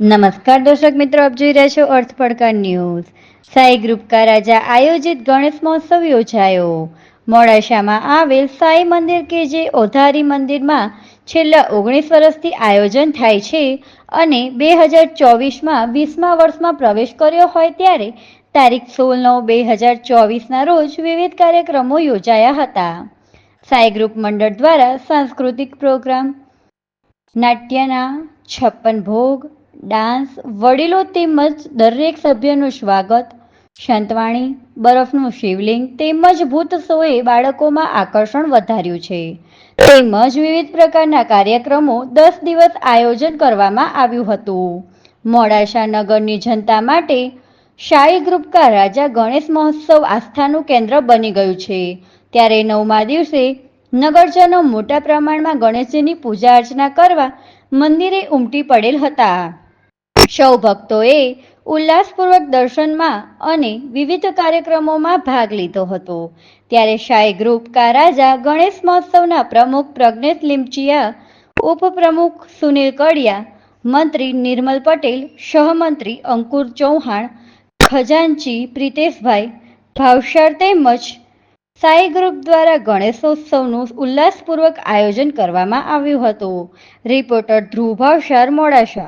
નમસ્કાર દર્શક મિત્રો, આપ જોઈ રહ્યા છો અર્થ પડકાર ન્યૂઝ. સાઈ ગ્રુપ કા રાજા આયોજિત ગણેશ મહોત્સવ યોજાયો. મોડાસામાં આવેલ સાઈ મંદિર કે જે ઓધારી મંદિરમાં છેલ્લા ઓગણીસ વર્ષથી આયોજન થાય છે અને બે હજાર ચોવીસમાં વીસમા વર્ષમાં પ્રવેશ કર્યો હોય ત્યારે તારીખ સોળ નવ બે હજાર ચોવીસના રોજ વિવિધ કાર્યક્રમો યોજાયા હતા. સાઈ ગ્રુપ મંડળ દ્વારા સાંસ્કૃતિક પ્રોગ્રામ, નાટ્યના, છપ્પન ભોગ ડાન્સ વડીલો તેમજ દરેક સભ્યનું સ્વાગત શાંતવાણી બરફનું શિવલિંગ તેમજ ભૂત શોએ બાળકોમાં આકર્ષણ વધાર્યું છે. તેમજ વિવિધ પ્રકારના કાર્યક્રમો દસ દિવસ આયોજન કરવામાં આવ્યું હતું. મોડાસા નગરની જનતા માટે શાહી ગ્રુપકા રાજા ગણેશ મહોત્સવ આસ્થાનું કેન્દ્ર બની ગયું છે. ત્યારે નવમા દિવસે નગરજનો મોટા પ્રમાણમાં ગણેશજીની પૂજા અર્ચના કરવા મંદિરે ઉમટી પડેલ હતા. સૌ ભક્તોએ ઉલ્લાસપૂર્વક દર્શનમાં અને વિવિધ કાર્યક્રમોમાં ભાગ લીધો હતો. ત્યારે શાહી ગ્રુપ કા રાજા ગણેશ મહોત્સવના પ્રમુખ પ્રજ્ઞેશ લીમચિયા, ઉપપ્રમુખ સુનિલ કડિયા, મંત્રી નિર્મલ પટેલ, સહમંત્રી અંકુર ચૌહાણ, ખજાનચી પ્રિતેશભાઈ, ભાવસાર તેમજ સાઈ ગ્રુપ દ્વારા ગણેશોત્સવનું ઉલ્લાસપૂર્વક આયોજન કરવામાં આવ્યું હતું. રિપોર્ટર ધ્રુવ ભાવસાર મોડાસા.